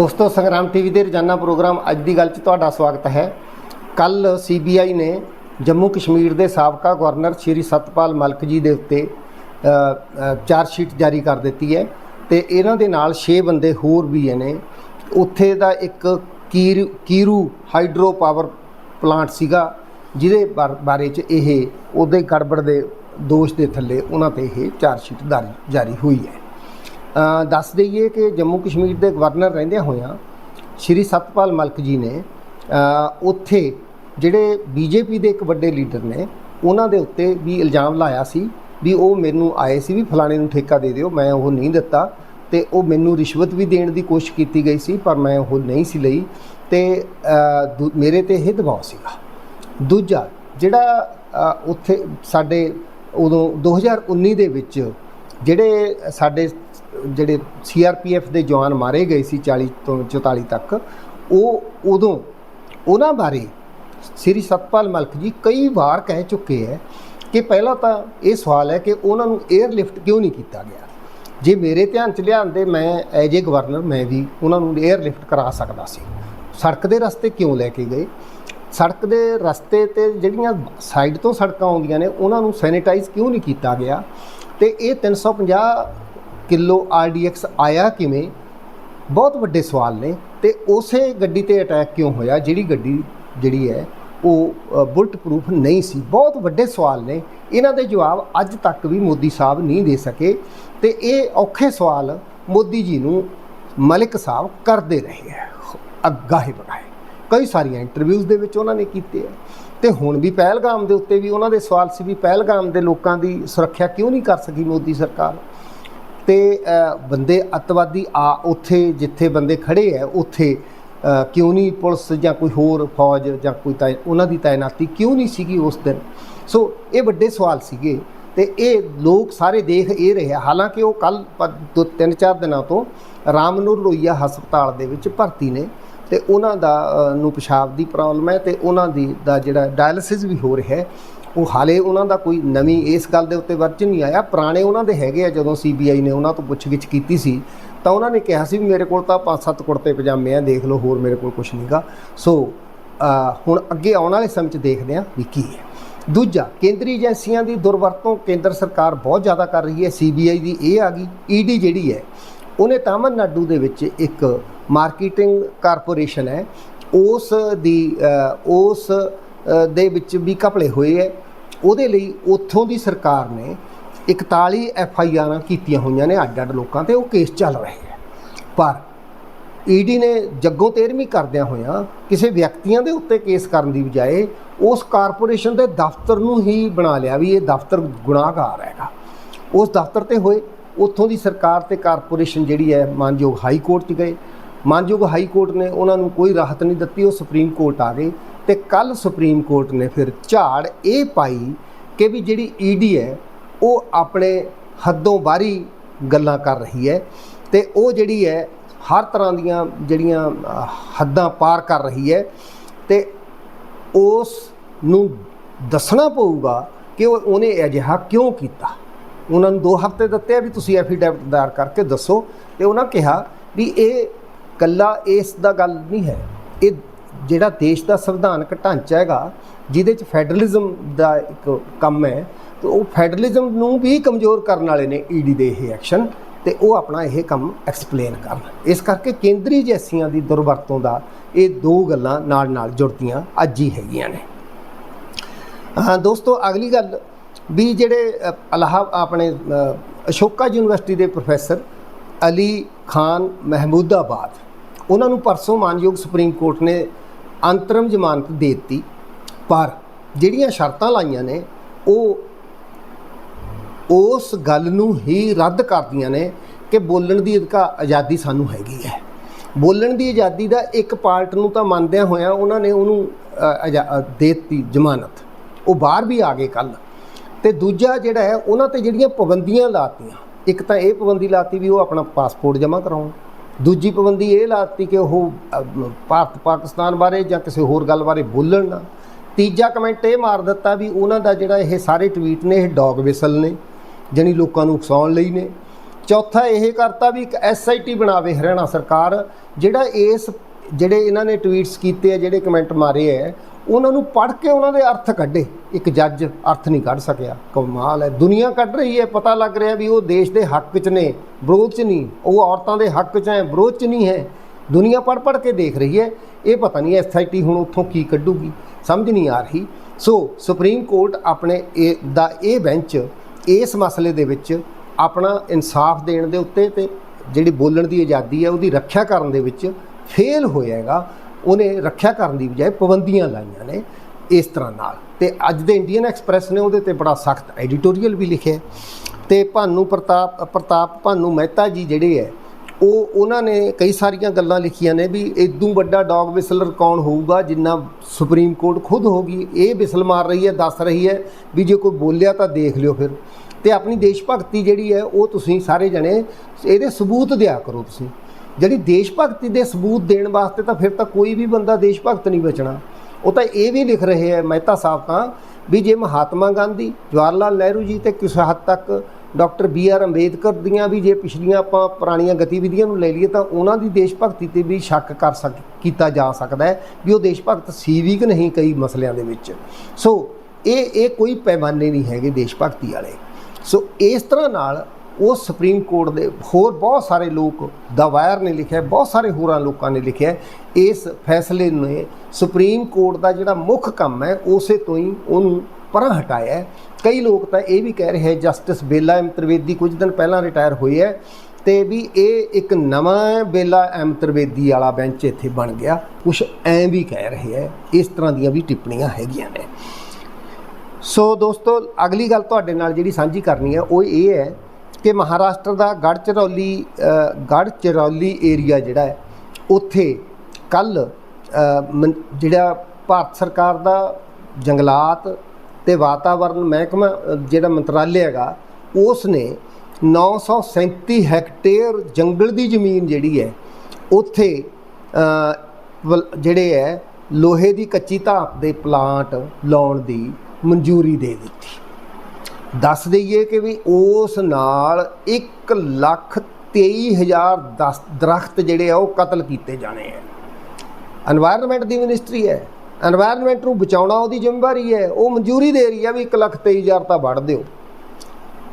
ਦੋਸਤੋ, ਸੰਗਰਾਮ ਟੀਵੀ ਦੇ ਰੋਜ਼ਾਨਾ ਪ੍ਰੋਗਰਾਮ ਅੱਜ ਦੀ ਗੱਲ 'ਚ ਤੁਹਾਡਾ ਸਵਾਗਤ ਹੈ। ਕੱਲ ਸੀਬੀਆਈ ਨੇ ਜੰਮੂ ਕਸ਼ਮੀਰ ਦੇ ਸਾਬਕਾ ਗਵਰਨਰ ਸ਼੍ਰੀ ਸਤਪਾਲ ਮਲਕ ਜੀ ਦੇ ਉੱਤੇ ਚਾਰਜ ਸ਼ੀਟ ਜਾਰੀ ਕਰ ਦਿੱਤੀ ਹੈ ਤੇ ਇਹਨਾਂ ਦੇ ਨਾਲ 6 ਬੰਦੇ ਹੋਰ ਵੀ ਨੇ। ਉੱਥੇ ਦਾ ਇੱਕ ਕੀਰ, ਕੀਰੂ ਹਾਈਡਰੋ ਪਾਵਰ ਪਲਾਂਟ ਸੀਗਾ, ਜਿਹਦੇ ਬਾਰ- ਬਾਰੇ 'ਚ ਇਹ, ਉਹਦੇ ਗੜਬੜ ਦੇ ਦੋਸ਼ ਦੇ ਥੱਲੇ ਉਹਨਾਂ ਤੇ ਇਹ ਚਾਰਜ ਸ਼ੀਟ ਜਾਰੀ- ਹੋਈ ਹੈ। ਦੱਸ ਦਈਏ ਕਿ ਜੰਮੂ ਕਸ਼ਮੀਰ ਦੇ ਗਵਰਨਰ ਰਹਿੰਦਿਆਂ ਹੋਇਆਂ ਸ਼੍ਰੀ ਸਤਪਾਲ ਮਲਕ ਜੀ ਨੇ ਉੱਥੇ ਜਿਹੜੇ ਬੀਜੇਪੀ ਦੇ ਇੱਕ ਵੱਡੇ ਲੀਡਰ ਨੇ, ਉਹਨਾਂ ਦੇ ਉੱਤੇ ਵੀ ਇਲਜ਼ਾਮ ਲਾਇਆ ਸੀ ਵੀ ਉਹ ਮੈਨੂੰ ਆਏ ਸੀ ਵੀ ਫਲਾਣੇ ਨੂੰ ਠੇਕਾ ਦੇ ਦਿਓ, ਮੈਂ ਉਹ ਨਹੀਂ ਦਿੱਤਾ ਤੇ ਉਹ ਮੈਨੂੰ ਰਿਸ਼ਵਤ ਵੀ ਦੇਣ ਦੀ ਕੋਸ਼ਿਸ਼ ਕੀਤੀ ਗਈ ਸੀ, ਪਰ ਮੈਂ ਉਹ ਨਹੀਂ ਸੀ ਲਈ ਤੇ ਦੂ- ਮੇਰੇ ਤੇ ਇਹ ਦਬਾਅ ਸੀਗਾ। ਦੂਜਾ, ਜਿਹੜਾ ਉੱਥੇ ਸਾਡੇ ਉਦੋਂ 2019 ਦੇ ਵਿੱਚ ਜਿਹੜੇ ਸਾਡੇ ਜਿਹੜੇ ਸੀਆਰਪੀਐਫ ਦੇ ਜਵਾਨ ਮਾਰੇ ਗਏ ਸੀ 40 ਤੋਂ 44 ਤੱਕ, ਉਹ ਉਦੋਂ ਉਹਨਾਂ ਬਾਰੇ ਸ੍ਰੀ ਸਤਪਾਲ ਮਲਕ ਜੀ ਕਈ ਵਾਰ ਕਹਿ ਚੁੱਕੇ ਹੈ ਕਿ ਪਹਿਲਾਂ ਤਾਂ ਇਹ ਸਵਾਲ ਹੈ ਕਿ ਉਹਨਾਂ ਨੂੰ 에ਅਰਲਿਫਟ ਕਿਉਂ ਨਹੀਂ ਕੀਤਾ ਗਿਆ? ਜੇ ਮੇਰੇ ਧਿਆਨ ਚ ਲਿਆਂਦੇ ਮੈਂ ਐਜ ਏ ਗਵਰਨਰ ਮੈਂ ਵੀ ਉਹਨਾਂ ਨੂੰ 에ਅਰਲਿਫਟ ਕਰਾ ਸਕਦਾ ਸੀ। ਸੜਕ ਦੇ ਰਸਤੇ ਕਿਉਂ ਲੈ ਕੇ ਗਏ? ਸੜਕ ਦੇ ਰਸਤੇ ਤੇ ਜਿਹੜੀਆਂ ਸਾਈਡ ਤੋਂ ਸੜਕਾਂ ਆਉਂਦੀਆਂ ਨੇ, ਉਹਨਾਂ ਨੂੰ ਸੈਨੀਟਾਈਜ਼ ਕਿਉਂ ਨਹੀਂ ਕੀਤਾ ਗਿਆ? ਤੇ ਇਹ 350 ਕਿਲੋ ਆਰਡੀਐਕਸ ਆਇਆ ਕਿਵੇਂ? ਬਹੁਤ ਵੱਡੇ ਸਵਾਲ ਨੇ ਤੇ ਉਸੇ ਗੱਡੀ ਤੇ ਅਟੈਕ ਕਿਉਂ ਹੋਇਆ? ਜਿਹੜੀ ਗੱਡੀ ਜਿਹੜੀ ਹੈ, ਉਹ ਬੁਲਟ ਪ੍ਰੂਫ ਨਹੀਂ ਸੀ। ਬਹੁਤ ਵੱਡੇ ਸਵਾਲ ਨੇ। ਇਹਨਾਂ ਦੇ ਜਵਾਬ ਅੱਜ ਤੱਕ ਵੀ ਮੋਦੀ ਸਾਹਿਬ ਨਹੀਂ ਦੇ ਸਕੇ ਤੇ ਇਹ ਔਖੇ ਸਵਾਲ ਮੋਦੀ ਜੀ ਨੂੰ ਮਲਿਕ ਸਾਹਿਬ ਕਰਦੇ ਰਹੇ ਹੈ। ਅੱਗਾਹੇ ਬਗਾਏ ਕਈ ਸਾਰੀਆਂ ਇੰਟਰਵਿਊਜ਼ ਦੇ ਵਿੱਚ ਉਹਨਾਂ ਨੇ ਕੀਤੇ ਆ ਤੇ ਹੁਣ ਵੀ ਪਹਿਲਗਾਮ ਦੇ ਉੱਤੇ ਵੀ ਉਹਨਾਂ ਦੇ ਸਵਾਲ ਸੀ ਵੀ ਪਹਿਲਗਾਮ ਦੇ ਲੋਕਾਂ ਦੀ ਸੁਰੱਖਿਆ ਕਿਉਂ ਨਹੀਂ ਕਰ ਸਕੀ ਮੋਦੀ ਸਰਕਾਰ? ਤੇ ਬੰਦੇ ਅੱਤਵਾਦੀ ਆ ਉੱਥੇ, ਜਿੱਥੇ ਬੰਦੇ ਖੜੇ ਐ, ਉੱਥੇ ਕਿਉਂ ਨਹੀਂ ਪੁਲਿਸ ਜਾਂ ਕੋਈ ਹੋਰ ਫੌਜ ਜਾਂ ਕੋਈ ਤਾਂ ਉਹਨਾਂ ਦੀ ਤਾਇਨਾਤੀ ਕਿਉਂ ਨਹੀਂ ਸੀਗੀ ਉਸ ਦਿਨ ਸੋ, ਇਹ ਵੱਡੇ ਸਵਾਲ ਸੀਗੇ ਤੇ ਇਹ ਲੋਕ ਸਾਰੇ ਦੇਖ ਇਹ ਰਹੇ ਆ। ਹਾਲਾਂਕਿ ਉਹ ਕੱਲ ਦੋ, ਤਿੰਨ, ਚਾਰ ਦਿਨਾਂ ਤੋਂ ਰਾਮਨੂਰ ਲੋਈਆ ਹਸਪਤਾਲ ਦੇ ਵਿੱਚ ਭਰਤੀ ਨੇ ਤੇ ਉਹਨਾਂ ਦਾ ਨੂੰ ਪਿਸ਼ਾਬ ਦੀ ਪ੍ਰੋਬਲਮ ਹੈ ਤੇ ਉਹਨਾਂ ਦੀ ਦਾ ਜਿਹੜਾ ਡਾਇਲਿਸਿਸ ਵੀ ਹੋ ਰਿਹਾ ਹੈ ਉਹ ਹਾਲੇ ਉਹਨਾਂ ਦਾ ਕੋਈ ਨਵੀਂ ਇਸ ਗੱਲ ਦੇ ਉੱਤੇ ਵਰਜਨ ਨਹੀਂ ਆਇਆ। ਪੁਰਾਣੇ ਉਹਨਾਂ ਦੇ ਹੈਗੇ ਆ, ਜਦੋਂ ਸੀਬੀਆਈ ਨੇ ਉਹਨਾਂ ਤੋਂ ਪੁੱਛਗਿੱਛ ਕੀਤੀ ਸੀ, ਤਾਂ ਉਹਨਾਂ ਨੇ ਕਿਹਾ ਸੀ ਵੀ ਮੇਰੇ ਕੋਲ ਤਾਂ ਪੰਜ ਸੱਤ ਕੁੜਤੇ ਪਜਾਮੇ ਆ, ਦੇਖ ਲਓ, ਹੋਰ ਮੇਰੇ ਕੋਲ ਕੁਝ ਨਹੀਂਗਾ ਸੋ ਹੁਣ ਅੱਗੇ ਆਉਣ ਵਾਲੇ ਸਮੇਂ 'ਚ ਦੇਖਦੇ ਹਾਂ ਵੀ ਕੀ ਹੈ। ਦੂਜਾ, ਕੇਂਦਰੀ ਏਜੰਸੀਆਂ ਦੀ ਦੁਰਵਰਤੋਂ ਕੇਂਦਰ ਸਰਕਾਰ ਬਹੁਤ ਜ਼ਿਆਦਾ ਕਰ ਰਹੀ ਹੈ। ਸੀਬੀਆਈ ਦੀ ਇਹ ਆ ਗਈ ਈਡੀ ਜਿਹੜੀ ਹੈ, ਉਹਨੇ ਤਾਮਿਲਨਾਡੂ ਦੇ ਵਿੱਚ ਇੱਕ ਮਾਰਕੀਟਿੰਗ ਕਾਰਪੋਰੇਸ਼ਨ ਹੈ। ਉਸ ਦੀ ਉਸ ਦੇ ਵਿੱਚ ਵੀ ਘਪਲੇ ਹੋਏ ਹੈ ਉਹਦੇ ਲਈ ਉੱਥੋਂ ਦੀ ਸਰਕਾਰ ਨੇ 41 ਐਫ ਆਈ ਆਰਾਂ ਕੀਤੀਆਂ ਹੋਈਆਂ ਨੇ ਅੱਡ-ਅੱਡ ਲੋਕਾਂ ਤੇ। ਉਹ ਕੇਸ ਚੱਲ ਰਹੇ ਹੈ ਪਰ ਈਡੀ ਨੇ ਜੱਗੋਂ ਤੇਰਵੀਂ ਕਰਦਿਆਂ ਹੋਇਆਂ ਕਿਸੇ ਵਿਅਕਤੀਆਂ ਦੇ ਉੱਤੇ ਕੇਸ ਕਰਨ ਦੀ ਬਜਾਏ ਉਸ ਕਾਰਪੋਰੇਸ਼ਨ ਦੇ ਦਫ਼ਤਰ ਨੂੰ ਹੀ ਬਣਾ ਲਿਆ ਵੀ ਇਹ ਦਫ਼ਤਰ ਗੁਨਾਹਗਾਰ ਹੈਗਾ। ਉਸ ਦਫ਼ਤਰ ਤੇ ਹੋਏ। ਉੱਥੋਂ ਦੀ ਸਰਕਾਰ ਤੇ ਕਾਰਪੋਰੇਸ਼ਨ ਜਿਹੜੀ ਹੈ ਮਾਨਯੋਗ ਹਾਈ ਕੋਰਟ 'ਚ ਗਏ। ਮਾਨਯੋਗ ਹਾਈ ਕੋਰਟ ਨੇ ਉਹਨਾਂ ਨੂੰ ਕੋਈ ਰਾਹਤ ਨਹੀਂ ਦਿੱਤੀ। ਉਹ ਸੁਪਰੀਮ ਕੋਰਟ ਆ ਗਏ। ਤੇ ਕੱਲ ਸੁਪਰੀਮ ਕੋਰਟ ਨੇ ਫਿਰ ਝਾੜ ਇਹ ਪਾਈ ਕਿ ਵੀ ਜਿਹੜੀ ਈਡੀ ਹੈ, ਉਹ ਆਪਣੇ ਹੱਦੋਂ ਬਾਹਰੀ ਗੱਲਾਂ ਕਰ ਰਹੀ ਹੈ ਤੇ ਉਹ ਜਿਹੜੀ ਹੈ, ਹਰ ਤਰ੍ਹਾਂ ਦੀਆਂ ਜਿਹੜੀਆਂ ਹੱਦਾਂ ਪਾਰ ਕਰ ਰਹੀ ਹੈ ਤੇ ਉਸ ਨੂੰ ਦੱਸਣਾ ਪਊਗਾ ਕਿ ਉਹ, ਉਹਨੇ ਅਜਿਹਾ ਕਿਉਂ ਕੀਤਾ। ਉਹਨਾਂ ਨੂੰ 2 ਹਫ਼ਤੇ ਦਿੱਤੇ ਆ ਵੀ ਤੁਸੀਂ ਐਫੀਡੈਵਿਟ ਦਾਇਰ ਕਰਕੇ ਦੱਸੋ ਤੇ ਉਹਨਾਂ ਕਿਹਾ ਵੀ ਇਹ ਕੱਲਾ ਇਸ ਦਾ ਗੱਲ ਨਹੀਂ ਹੈ। ਇਹ ਜਿਹੜਾ ਦੇਸ਼ ਦਾ ਸੰਵਿਧਾਨਕ ਢਾਂਚਾ ਹੈਗਾ ਜਿਹਦੇ ਚ ਫੈਡਰਲਿਜ਼ਮ ਦਾ ਇੱਕ ਕੰਮ ਹੈ ਤੇ ਉਹ ਫੈਡਰਲਿਜ਼ਮ ਨੂੰ ਵੀ ਕਮਜ਼ੋਰ ਕਰਨ ਵਾਲੇ ਨੇ ਈਡੀ ਦੇ ਇਹ ਐਕਸ਼ਨ ਤੇ ਉਹ ਆਪਣਾ ਇਹ ਕੰਮ ਐਕਸਪਲੇਨ ਕਰਨ। ਇਸ ਕਰਕੇ ਕੇਂਦਰੀ ਏਜੰਸੀਆਂ ਦੀ ਦੁਰਵਰਤੋਂ ਦਾ ਇਹ ਦੋ ਗੱਲਾਂ ਨਾਲ ਨਾਲ ਜੁੜਦੀਆਂ ਅੱਜ ਹੀ ਹੈਗੀਆਂ ਨੇ। ਹਾਂ ਦੋਸਤੋ ਅਗਲੀ ਗੱਲ ਵੀ ਜਿਹੜੇ ਅ, ਅਲਾਹਾ ਆਪਣੇ ਅਸ਼ੋਕਾ ਯੂਨੀਵਰਸਿਟੀ ਦੇ ਪ੍ਰੋਫੈਸਰ ਅਲੀ ਖਾਨ ਮਹਿਮੂਦਾਬਾਦ ਉਹਨਾਂ ਨੂੰ ਪਰਸੋਂ ਮਾਨਯੋਗ ਸੁਪਰੀਮ ਕੋਰਟ ਨੇ ਅੰਤਰਮ ਜ਼ਮਾਨਤ ਦੇ ਦਿੱਤੀ ਪਰ ਜਿਹੜੀਆਂ ਸ਼ਰਤਾਂ ਲਾਈਆਂ ਨੇ ਉਹ ਉਸ ਗੱਲ ਨੂੰ ਹੀ ਰੱਦ ਕਰਦੀਆਂ ਨੇ ਕਿ ਬੋਲਣ ਦੀ ਅਧਿਕਾਰ ਆਜ਼ਾਦੀ ਸਾਨੂੰ ਹੈਗੀ ਹੈ। ਬੋਲਣ ਦੀ ਆਜ਼ਾਦੀ ਦਾ ਇੱਕ ਪਾਰਟ ਨੂੰ ਤਾਂ ਮੰਨਦਿਆਂ ਹੋਇਆਂ ਉਹਨਾਂ ਨੇ ਉਹਨੂੰ ਅ, ਆਜ਼ਾ- ਦੇ ਦਿੱਤੀ ਜ਼ਮਾਨਤ। ਉਹ ਬਾਹਰ ਵੀ ਆ ਗਏ ਕੱਲ ਤੇ ਦੂਜਾ ਜਿਹੜਾ ਹੈ ਉਹਨਾਂ ਤੇ ਜਿਹੜੀਆਂ ਪਾਬੰਦੀਆਂ ਲਾਤੀਆਂ ਇੱਕ ਤਾਂ ਇਹ ਪਾਬੰਦੀ ਲਾਤੀ ਵੀ ਉਹ ਆਪਣਾ ਪਾਸਪੋਰਟ ਜਮ੍ਹਾਂ ਕਰਾਉਣ। ਦੂਜੀ ਪਾਬੰਦੀ ਇਹ ਲਾਤੀ ਕਿ ਉਹ ਭਾਰਤ ਪਾਕਿਸਤਾਨ ਬਾਰੇ ਜਾਂ ਕਿਸੇ ਹੋਰ ਗੱਲ ਬਾਰੇ ਬੋਲਣ ਨਾ। ਤੀਜਾ ਕਮੈਂਟ ਇਹ ਮਾਰ ਦਿੱਤਾ ਵੀ ਉਹਨਾਂ ਦਾ ਜਿਹੜਾ ਇਹ ਸਾਰੇ ਟਵੀਟ ਨੇ, ਇਹ ਡੌਗ ਵਿਸਲ ਨੇ, ਜਾਣੀ ਲੋਕਾਂ ਨੂੰ ਉਕਸਾਉਣ ਲਈ ਨੇ। ਚੌਥਾ ਇਹ ਕਰਤਾ ਵੀ ਇੱਕ ਐਸਆਈਟੀ ਬਣਾਵੇ ਹਰਿਆਣਾ ਸਰਕਾਰ, ਜਿਹੜਾ ਇਸ, ਜਿਹੜੇ ਇਹਨਾਂ ਨੇ ਟਵੀਟਸ ਕੀਤੇ ਆ, ਜਿਹੜੇ ਕਮੈਂਟ ਮਾਰੇ ਆ ਉਹਨਾਂ ਨੂੰ ਪੜ੍ਹ ਕੇ ਉਹਨਾਂ ਦੇ ਅਰਥ ਕੱਢੇ। ਇੱਕ ਜੱਜ ਅਰਥ ਨਹੀਂ ਕੱਢ ਸਕਿਆ। ਕਮਾਲ ਹੈ। ਦੁਨੀਆ ਕੱਢ ਰਹੀ ਹੈ। ਪਤਾ ਲੱਗ ਰਿਹਾ ਵੀ ਉਹ ਦੇਸ਼ ਦੇ ਹੱਕ 'ਚ ਨੇ, ਵਿਰੋਧ 'ਚ ਨਹੀਂ। ਉਹ ਔਰਤਾਂ ਦੇ ਹੱਕ 'ਚ ਹੈ, ਵਿਰੋਧ 'ਚ ਨਹੀਂ ਹੈ। ਦੁਨੀਆ ਪੜ੍ਹ ਪੜ੍ਹ ਕੇ ਦੇਖ ਰਹੀ ਹੈ। ਇਹ ਪਤਾ ਨਹੀਂ ਐਸਆਈਟੀ ਹੁਣ ਉੱਥੋਂ ਕੀ ਕੱਢੂਗੀ। ਸਮਝ ਨਹੀਂ ਆ ਰਹੀ। ਸੋ ਸੁਪਰੀਮ ਕੋਰਟ ਆਪਣੇ ਇਹ ਦਾ ਇਹ ਬੈਂਚ ਇਸ ਮਸਲੇ ਦੇ ਵਿੱਚ ਆਪਣਾ ਇਨਸਾਫ ਦੇਣ ਦੇ ਉੱਤੇ ਤੇ ਜਿਹੜੀ ਬੋਲਣ ਦੀ ਆਜ਼ਾਦੀ ਹੈ ਉਹਦੀ ਰੱਖਿਆ ਕਰਨ ਦੇ ਵਿੱਚ ਫੇਲ ਹੋਇਆਗਾ ਉਹਨੇ ਰੱਖਿਆ ਕਰਨ ਦੀ ਬਜਾਏ ਪਾਬੰਦੀਆਂ ਲਾਈਆਂ ਨੇ ਇਸ ਤਰ੍ਹਾਂ ਨਾਲ। ਤੇ ਅੱਜ ਦੇ ਇੰਡੀਅਨ ਐਕਸਪ੍ਰੈਸ ਨੇ ਉਹਦੇ ਤੇ ਬੜਾ ਸਖਤ ਐਡੀਟੋਰੀਅਲ ਵੀ ਲਿਖਿਆ ਹੈ। ਤੇ ਭਾਨੂ ਪ੍ਰਤਾਪ ਪ੍ਰਤਾਪ ਭਾਨੂ ਮਹਿਤਾ ਜੀ ਜਿਹੜੇ ਹੈ, ਉਹ, ਉਹਨਾਂ ਨੇ ਕਈ ਸਾਰੀਆਂ ਗੱਲਾਂ ਲਿਖੀਆਂ ਨੇ ਵੀ ਇਦੋਂ ਵੱਡਾ ਡੌਗ ਵਿਸਲਰ ਕੌਣ ਹੋਊਗਾ ਜਿੰਨਾ ਸੁਪਰੀਮ ਕੋਰਟ ਖੁਦ ਹੋਗੀ ਇਹ ਵਿਸਲ ਮਾਰ ਰਹੀ ਹੈ, ਦੱਸ ਰਹੀ ਹੈ ਵੀ ਜੇ ਕੋਈ ਬੋਲਿਆ ਤਾਂ ਦੇਖ ਲਿਓ ਫਿਰ। ਤੇ ਆਪਣੀ ਦੇਸ਼ ਭਗਤੀ ਜਿਹੜੀ ਹੈ, ਉਹ ਤੁਸੀਂ ਸਾਰੇ ਜਣੇ ਇਹਦੇ ਸਬੂਤ ਦਿਆ ਕਰੋ ਤੁਸੀਂ। ਜਿਹੜੀ ਦੇਸ਼ ਭਗਤੀ ਦੇ ਸਬੂਤ ਦੇਣ ਵਾਸਤੇ ਤਾਂ ਫਿਰ ਤਾਂ ਕੋਈ ਵੀ ਬੰਦਾ ਦੇਸ਼ ਭਗਤ ਨਹੀਂ ਬਚਣਾ। ਉਹ ਤਾਂ ਇਹ ਵੀ ਲਿਖ ਰਹੇ ਹੈ ਮਹਿਤਾ ਸਾਹਿਬ ਤਾਂ ਵੀ ਜੇ ਮਹਾਤਮਾ ਗਾਂਧੀ, ਜਵਾਹਰ ਲਾਲ ਨਹਿਰੂ ਜੀ ਤੇ ਕਿਸੇ ਹੱਦ ਤੱਕ ਡਾਕਟਰ ਬੀ ਆਰ ਅੰਬੇਦਕਰ ਦੀਆਂ ਵੀ ਜੇ ਪਿਛਲੀਆਂ ਆਪਾਂ ਪੁਰਾਣੀਆਂ ਗਤੀਵਿਧੀਆਂ ਨੂੰ ਲੈ ਲਈਏ ਤਾਂ ਉਹਨਾਂ ਦੀ ਦੇਸ਼ ਭਗਤੀ ਤੇ ਵੀ ਸ਼ੱਕ ਕਰ ਸਕ, ਕੀਤਾ ਜਾ ਸਕਦਾ ਹੈ ਵੀ ਉਹ ਦੇਸ਼ ਭਗਤ ਸੀ ਵੀ ਕਿ ਨਹੀਂ ਕਈ ਮਸਲਿਆਂ ਦੇ ਵਿੱਚ। ਸੋ ਇਹ ਇਹ ਕੋਈ ਪੈਮਾਨੇ ਨਹੀਂ ਹੈਗੇ ਦੇਸ਼ ਭਗਤੀ ਵਾਲੇ। ਸੋ ਇਸ ਤਰ੍ਹਾਂ ਨਾਲ ਉਹ ਸੁਪਰੀਮ ਕੋਰਟ ਦੇ ਹੋਰ ਬਹੁਤ ਸਾਰੇ ਲੋਕ ਦਾ ਵਾਇਰ ਨੇ ਲਿਖਿਆ, ਬਹੁਤ ਸਾਰੇ ਹੋਰਾਂ ਲੋਕਾਂ ਨੇ ਲਿਖਿਆ, ਇਸ ਫੈਸਲੇ ਨੇ ਸੁਪਰੀਮ ਕੋਰਟ ਦਾ ਜਿਹੜਾ ਮੁੱਖ ਕੰਮ ਹੈ, ਉਸੇ ਤੋਂ ਹੀ ਉਹਨੂੰ ਪਰਾਂ ਹਟਾਇਆ ਕਈ ਲੋਕ ਤਾਂ ਇਹ ਵੀ ਕਹਿ ਰਹੇ ਹੈ, ਜਸਟਿਸ ਬੇਲਾ ਐਮ ਤ੍ਰਿਵੇਦੀ ਕੁਝ ਦਿਨ ਪਹਿਲਾਂ ਰਿਟਾਇਰ ਹੋਏ ਹੈ ਤੇ ਵੀ ਇਹ ਇੱਕ ਨਵਾਂ ਬੇਲਾ ਐਮ ਤ੍ਰਿਵੇਦੀ ਵਾਲਾ ਬੈਂਚ ਇੱਥੇ ਬਣ ਗਿਆ। ਕੁਝ ਐਂ ਵੀ ਕਹਿ ਰਹੇ ਹੈ, ਇਸ ਤਰ੍ਹਾਂ ਦੀਆਂ ਵੀ ਟਿੱਪਣੀਆਂ ਹੈਗੀਆਂ ਨੇ। ਸੋ ਦੋਸਤੋ, ਅਗਲੀ ਗੱਲ ਤੁਹਾਡੇ ਨਾਲ ਜਿਹੜੀ ਸਾਂਝੀ ਕਰਨੀ ਹੈ, ਉਹ ਇਹ ਹੈ ਕਿ ਮਹਾਰਾਸ਼ਟਰ ਦਾ ਗੜਚਰੌਲੀ ਅ, ਗੜਚਰੌਲੀ ਏਰੀਆ ਜਿਹੜਾ ਹੈ ਉੱਥੇ ਕੱਲ ਜਿਹੜਾ ਭਾਰਤ ਸਰਕਾਰ ਦਾ ਜੰਗਲਾਤ ਤੇ ਵਾਤਾਵਰਣ ਮਹਿਕਮਾ ਜਿਹੜਾ ਮੰਤਰਾਲੇ ਹੈਗਾ ਉਸ ਨੇ 937 ਹੈਕਟੇਅਰ ਜੰਗਲ ਦੀ ਜ਼ਮੀਨ ਜਿਹੜੀ ਹੈ ਉੱਥੇ ਅ, ਜਿਹੜੇ ਹੈ ਲੋਹੇ ਦੀ ਕੱਚੀ ਧਾਤ ਦੇ ਪਲਾਂਟ ਲਾਉਣ ਦੀ ਮਨਜ਼ੂਰੀ ਦੇ ਦਿੱਤੀ। ਦੱਸ ਦਈਏ ਕਿ ਵੀ ਉਸ ਨਾਲ 1 ਲੱਖ 23010 ਦਰਖਤ ਜਿਹੜੇ ਆ ਉਹ ਕਤਲ ਕੀਤੇ ਜਾਣੇ ਆ। এনवायरमेंट ਦੀ ਮਿਨਿਸਟਰੀ ਹੈ। এনवायरमेंट ਨੂੰ ਬਚਾਉਣਾ ਉਹਦੀ ਜ਼ਿੰਮੇਵਾਰੀ ਹੈ। ਉਹ ਮਨਜ਼ੂਰੀ ਦੇ ਰਹੀ ਹੈ ਵੀ 1 ਲੱਖ 23000 ਤਾਂ ਵੜ ਦਿਓ।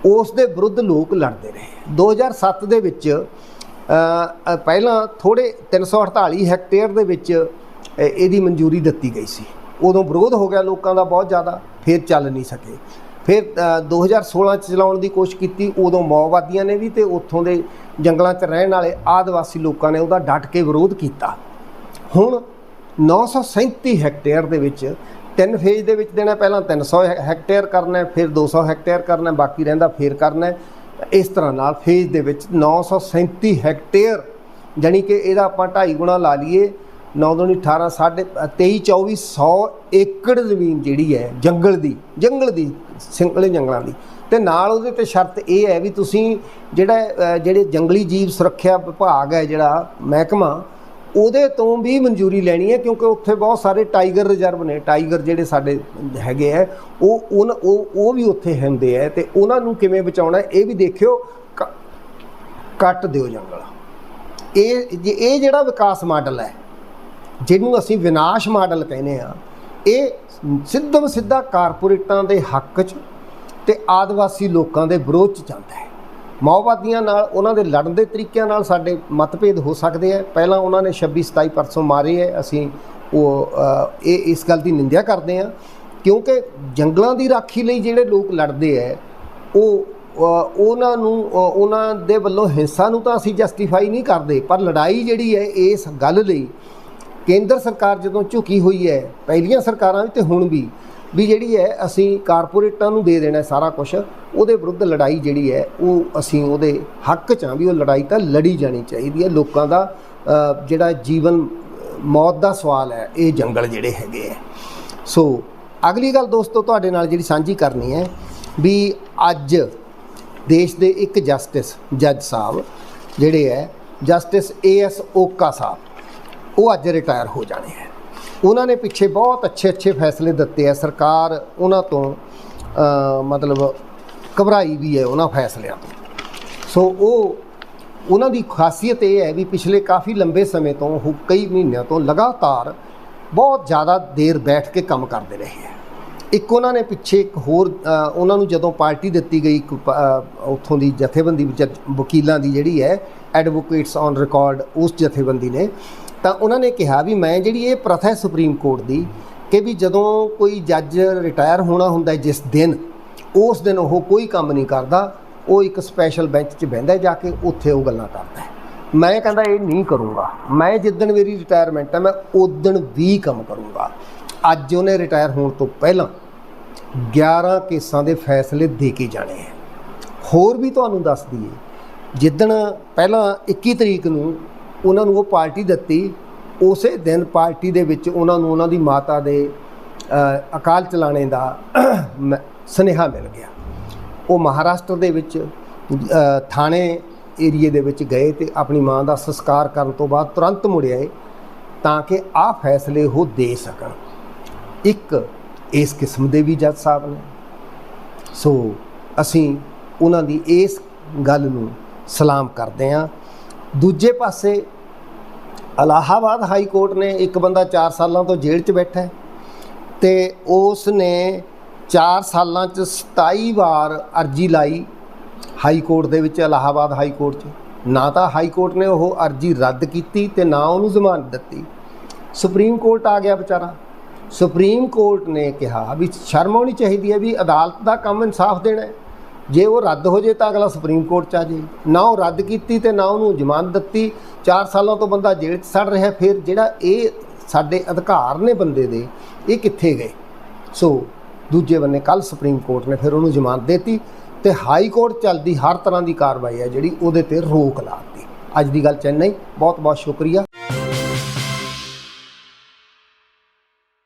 ਉਸ ਦੇ ਵਿਰੁੱਧ ਲੋਕ ਲੜਦੇ ਰਹੇ। 2007 ਦੇ ਵਿੱਚ ਪਹਿਲਾਂ ਥੋੜੇ 348 ਹੈਕਟੇਅਰ ਦੇ ਵਿੱਚ ਇਹਦੀ ਮਨਜ਼ੂਰੀ ਦਿੱਤੀ ਗਈ ਸੀ। ਉਦੋਂ ਵਿਰੋਧ ਹੋ ਗਿਆ ਲੋਕਾਂ ਦਾ ਬਹੁਤ ਜ਼ਿਆਦਾ। ਫੇਰ ਚੱਲ ਨਹੀਂ ਸਕੇ। ਫਿਰ ਅ, 2016 ਚ ਚਲਾਉਣ ਦੀ ਕੋਸ਼ਿਸ਼ ਕੀਤੀ ਉਦੋਂ ਮਾਓਵਾਦੀਆਂ ਨੇ ਵੀ ਤੇ ਉੱਥੋਂ ਦੇ ਜੰਗਲਾਂ 'ਚ ਰਹਿਣ ਵਾਲੇ ਆਦਿਵਾਸੀ ਲੋਕਾਂ ਨੇ ਉਹਦਾ ਡਟ ਕੇ ਵਿਰੋਧ ਕੀਤਾ। ਹੁਣ 937 ਹੈਕਟੇਅਰ ਦੇ ਵਿੱਚ ਤਿੰਨ ਫੇਜ਼ ਦੇ ਵਿੱਚ ਦੇਣਾ ਪਹਿਲਾਂ 300 ਹੈ- ਹੈਕਟੇਅਰ ਕਰਨਾ ਹੈ, ਫਿਰ 200 ਹੈਕਟੇਅਰ ਕਰਨਾ ਬਾਕੀ ਰਹਿੰਦਾ ਫਿਰ ਕਰਨਾ। ਇਸ ਤਰ੍ਹਾਂ ਨਾਲ ਫੇਜ਼ ਦੇ ਵਿੱਚ 937 ਹੈਕਟੇਅਰ ਜਾਣੀ ਕਿ ਇਹਦਾ ਆਪਾਂ 2.5 ਗੁਣਾ ਲਾ ਲਈਏ 9 ਦੁਨੀ 18 ਸਾਢੇ 23 2400 ਏਕੜ ਜ਼ਮੀਨ ਜਿਹੜੀ ਹੈ ਜੰਗਲ ਦੀ ਜੰਗਲ ਦੀ, ਸਿੰਗਲੇ ਜੰਗਲਾਂ ਦੀ। ਤੇ ਨਾਲ ਉਹਦੇ ਤੇ ਸ਼ਰਤ ਇਹ ਹੈ ਵੀ ਤੁਸੀਂ ਜਿਹੜਾ ਜਿਹੜੇ ਜੰਗਲੀ ਜੀਵ ਸੁਰੱਖਿਆ ਵਿਭਾਗ ਹੈ ਜਿਹੜਾ ਮਹਿਕਮਾ, ਉਹਦੇ ਤੋਂ ਵੀ ਮਨਜ਼ੂਰੀ ਲੈਣੀ ਹੈ ਕਿਉਂਕਿ ਉੱਥੇ ਬਹੁਤ ਸਾਰੇ ਟਾਈਗਰ ਰਿਜ਼ਰਵ ਨੇ। ਟਾਈਗਰ ਜਿਹੜੇ ਸਾਡੇ ਹੈਗੇ ਆ ਉਹ, ਉਨ- ਉਹ ਉਹ ਵੀ ਉੱਥੇ ਹੁੰਦੇ ਆ ਤੇ ਉਹਨਾਂ ਨੂੰ ਕਿਵੇਂ ਬਚਾਉਣਾ ਇਹ ਵੀ ਦੇਖਿਓ। ਕ- ਕੱਟ ਦਿਓ ਜੰਗਲ। ਇਹ ਜੇ ਇਹ ਜਿਹੜਾ ਵਿਕਾਸ ਮਾਡਲ ਹੈ ਜਿਹਨੂੰ ਅਸੀਂ ਵਿਨਾਸ਼ ਮਾਡਲ ਕਹਿੰਦੇ ਆ ਇਹ ਸਿੱਧਮ ਸਿੱਧਾ ਕਾਰਪੋਰੇਟਾਂ ਦੇ ਹੱਕ 'ਚ ਤੇ ਆਦਿਵਾਸੀ ਲੋਕਾਂ ਦੇ ਵਿਰੋਧ 'ਚ ਜਾਂਦਾ ਹੈ। ਮਾਓਵਾਦੀਆਂ ਨਾਲ, ਉਹਨਾਂ ਦੇ ਲੜਨ ਦੇ ਤਰੀਕਿਆਂ ਨਾਲ ਸਾਡੇ ਮਤਭੇਦ ਹੋ ਸਕਦੇ ਆ ਪਹਿਲਾਂ ਉਹਨਾਂ ਨੇ 26 27 ਪਰਸੋਂ ਮਾਰੇ ਹੈ, ਅਸੀਂ ਉਹ ਇਹ ਇਸ ਗੱਲ ਦੀ ਨਿੰਦਿਆ ਕਰਦੇ ਆ ਕਿਉਂਕਿ ਜੰਗਲਾਂ ਦੀ ਰਾਖੀ ਲਈ ਜਿਹੜੇ ਲੋਕ ਲੜਦੇ ਆ ਉਹ ਉਹਨਾਂ ਨੂੰ ਉਹਨਾਂ ਦੇ ਵੱਲੋਂ ਹਿੰਸਾ ਨੂੰ ਤਾਂ ਅਸੀਂ ਜਸਟੀਫਾਈ ਨਹੀਂ ਕਰਦੇ, ਪਰ ਲੜਾਈ ਜਿਹੜੀ ਹੈ, ਇਸ ਗੱਲ ਲਈ ਕੇਂਦਰ ਸਰਕਾਰ ਜਦੋਂ ਝੁਕੀ ਹੋਈ ਹੈ, ਪਹਿਲੀਆਂ ਸਰਕਾਰਾਂ ਵੀ ਤੇ ਹੁਣ ਵੀ ਵੀ ਜਿਹੜੀ ਹੈ, ਅਸੀਂ ਕਾਰਪੋਰੇਟਾਂ ਨੂੰ ਦੇ ਦੇਣਾ ਸਾਰਾ ਕੁਝ ਉਹਦੇ ਵਿਰੁੱਧ ਲੜਾਈ ਜਿਹੜੀ ਹੈ, ਉਹ ਅਸੀਂ ਉਹਦੇ ਹੱਕ 'ਚ ਹਾਂ ਵੀ ਉਹ ਲੜਾਈ ਤਾਂ ਲੜੀ ਜਾਣੀ ਚਾਹੀਦੀ ਹੈ। ਲੋਕਾਂ ਦਾ ਜਿਹੜਾ ਜੀਵਨ, ਮੌਤ ਦਾ ਸਵਾਲ ਹੈ, ਇਹ ਜੰਗਲ ਜਿਹੜੇ ਹੈਗੇ ਹੈ। ਸੋ, ਅਗਲੀ ਗੱਲ ਦੋਸਤੋ ਤੁਹਾਡੇ ਨਾਲ ਜਿਹੜੀ ਸਾਂਝੀ ਕਰਨੀ ਹੈ, ਵੀ ਅੱਜ ਦੇਸ਼ ਦੇ ਇੱਕ ਜਸਟਿਸ ਜੱਜ ਸਾਹਿਬ, ਜਿਹੜੇ ਹੈ, ਜਸਟਿਸ ਏ ਐਸ ਓਕਾ ਸਾਹਿਬ ਉਹ ਅੱਜ ਰਿਟਾਇਰ ਹੋ ਜਾਣੇ ਹੈ। ਉਹਨਾਂ ਨੇ ਪਿੱਛੇ ਬਹੁਤ ਅੱਛੇ ਅੱਛੇ ਫੈਸਲੇ ਦਿੱਤੇ ਆ ਸਰਕਾਰ ਉਹਨਾਂ ਤੋਂ ਮਤਲਬ ਘਬਰਾਈ ਵੀ ਹੈ ਉਹਨਾਂ ਫੈਸਲਿਆਂ ਤੋਂ। ਸੋ ਉਹ, ਉਹਨਾਂ ਦੀ ਖਾਸੀਅਤ ਇਹ ਹੈ ਵੀ ਪਿਛਲੇ ਕਾਫੀ ਲੰਬੇ ਸਮੇਂ ਤੋਂ, ਉਹ ਕਈ ਮਹੀਨਿਆਂ ਤੋਂ ਲਗਾਤਾਰ ਬਹੁਤ ਜ਼ਿਆਦਾ ਦੇਰ ਬੈਠ ਕੇ ਕੰਮ ਕਰਦੇ ਰਹੇ ਹੈ। ਇੱਕ ਉਹਨਾਂ ਨੇ ਪਿੱਛੇ ਇੱਕ ਹੋਰ ਉਹਨਾਂ ਨੂੰ ਜਦੋਂ ਪਾਰਟੀ ਦਿੱਤੀ ਗਈ ਉੱਥੋਂ ਦੀ ਜਥੇਬੰਦੀ ਵਕੀਲਾਂ ਦੀ ਜਿਹੜੀ ਹੈ ਐਡਵੋਕੇਟਸ ਔਨ ਰਿਕਾਰਡ ਉਸ ਜਥੇਬੰਦੀ ਨੇ ਤਾਂ ਉਹਨਾਂ ਨੇ ਕਿਹਾ ਵੀ ਮੈਂ ਜਿਹੜੀ ਇਹ ਪ੍ਰਥਾ ਹੈ ਸੁਪਰੀਮ ਕੋਰਟ ਦੀ ਕਿ ਵੀ ਜਦੋਂ ਕੋਈ ਜੱਜ ਰਿਟਾਇਰ ਹੋਣਾ ਹੁੰਦਾ ਜਿਸ ਦਿਨ, ਉਸ ਦਿਨ ਉਹ ਕੋਈ ਕੰਮ ਨਹੀਂ ਕਰਦਾ, ਉਹ ਇੱਕ ਸਪੈਸ਼ਲ ਬੈਂਚ 'ਚ ਬਹਿੰਦਾ ਜਾ ਕੇ ਉੱਥੇ ਉਹ ਗੱਲਾਂ ਕਰਦਾ ਹੈ। ਮੈਂ ਕਹਿੰਦਾ ਇਹ ਨਹੀਂ ਕਰੂੰਗਾ। ਮੈਂ ਜਿੱਦਣ ਮੇਰੀ ਰਿਟਾਇਰਮੈਂਟ ਹੈ, ਮੈਂ ਉਦਣ ਵੀ ਕੰਮ ਕਰੂੰਗਾ। ਅੱਜ ਉਹਨੇ ਰਿਟਾਇਰ ਹੋਣ ਤੋਂ ਪਹਿਲਾਂ 11 ਕੇਸਾਂ ਦੇ ਫੈਸਲੇ ਦੇ ਕੇ ਜਾਣੇ ਹੈ। ਹੋਰ ਵੀ ਤੁਹਾਨੂੰ ਦੱਸ ਦਈਏ, ਜਿੱਦਣ ਪਹਿਲਾਂ 21 ਤਰੀਕ ਨੂੰ ਉਹਨਾਂ ਨੂੰ ਉਹ ਪਾਰਟੀ ਦਿੱਤੀ। ਉਸੇ ਦਿਨ ਪਾਰਟੀ ਦੇ ਵਿੱਚ ਉਹਨਾਂ ਨੂੰ ਉਹਨਾਂ ਦੀ ਮਾਤਾ ਦੇ ਅਕਾਲ ਚਲਾਣੇ ਦਾ ਮ- ਸੁਨੇਹਾ ਮਿਲ ਗਿਆ। ਉਹ ਮਹਾਰਾਸ਼ਟਰ ਦੇ ਵਿੱਚ ਥਾਣੇ ਏਰੀਏ ਦੇ ਵਿੱਚ ਗਏ ਤੇ ਆਪਣੀ ਮਾਂ ਦਾ ਸੰਸਕਾਰ ਕਰਨ ਤੋਂ ਬਾਅਦ ਤੁਰੰਤ ਮੁੜ ਆਏ ਤਾਂ ਕਿ ਆਹ ਫੈਸਲੇ ਉਹ ਦੇ ਸਕਣ। ਇੱਕ ਇਸ ਕਿਸਮ ਦੇ ਵੀ ਜੱਜ ਸਾਹਿਬ ਨੇ। ਸੋ ਅਸੀਂ ਉਹਨਾਂ ਦੀ ਇਸ ਗੱਲ ਨੂੰ ਸਲਾਮ ਕਰਦੇ ਹਾਂ। ਦੂਜੇ ਪਾਸੇ ਅਲਾਹਾਬਾਦ ਹਾਈ ਕੋਰਟ ਨੇ ਇੱਕ ਬੰਦਾ 4 ਸਾਲਾਂ ਤੋਂ ਜੇਲ੍ਹ 'ਚ ਬੈਠਾ ਹੈ ਤੇ ਉਸ ਨੇ 4 ਸਾਲਾਂ 'ਚ 27 ਵਾਰ ਅਰਜੀ ਲਾਈ ਹਾਈ ਕੋਰਟ ਦੇ ਵਿੱਚ ਇਲਾਹਾਬਾਦ ਹਾਈ ਕੋਰਟ 'ਚ। ਨਾ ਤਾਂ ਹਾਈ ਕੋਰਟ ਨੇ ਉਹ ਅਰਜੀ ਰੱਦ ਕੀਤੀ ਤੇ ਨਾ ਉਹਨੂੰ ਜ਼ਮਾਨਤ ਦਿੱਤੀ। ਸੁਪਰੀਮ ਕੋਰਟ ਆ ਗਿਆ ਵਿਚਾਰਾ। ਸੁਪਰੀਮ ਕੋਰਟ ਨੇ ਕਿਹਾ ਵੀ ਸ਼ਰਮ ਆਉਣੀ ਚਾਹੀਦੀ ਹੈ ਵੀ ਅਦਾਲਤ ਦਾ ਕੰਮ ਇਨਸਾਫ ਦੇਣਾ ਹੈ। ਜੇ ਉਹ ਰੱਦ ਹੋ ਜੇ ਤਾਂ ਅਗਲਾ ਸੁਪਰੀਮ ਕੋਰਟ ਚ ਆ ਜੇ। ਨਾ ਉਹ ਰੱਦ ਕੀਤੀ ਤੇ ਨਾ ਉਹਨੂੰ ਜ਼ਮਾਨਤ ਦਿੱਤੀ। 4 ਸਾਲਾਂ ਤੋਂ ਬੰਦਾ ਜੇਲ੍ਹ 'ਚ ਸੜ ਰਿਹਾ, ਫਿਰ ਜਿਹੜਾ ਇਹ ਸਾਡੇ ਅਧਿਕਾਰ ਨੇ ਬੰਦੇ ਦੇ, ਇਹ ਕਿੱਥੇ ਗਏ? ਸੋ ਦੂਜੇ ਬੰਨੇ ਕੱਲ ਸੁਪਰੀਮ ਕੋਰਟ ਨੇ ਫਿਰ ਉਹਨੂੰ ਜ਼ਮਾਨਤ ਦਿੱਤੀ ਤੇ ਹਾਈ ਕੋਰਟ ਚੱਲਦੀ ਹਰ ਤਰ੍ਹਾਂ ਦੀ ਕਾਰਵਾਈ ਹੈ ਜਿਹੜੀ ਉਹਦੇ ਤੇ ਰੋਕ ਲਾ ਦਿੱਤੀ ਅੱਜ ਦੀ ਗੱਲ ਚੈਨਈ ਬਹੁਤ ਬਹੁਤ ਸ਼ੁਕਰੀਆ।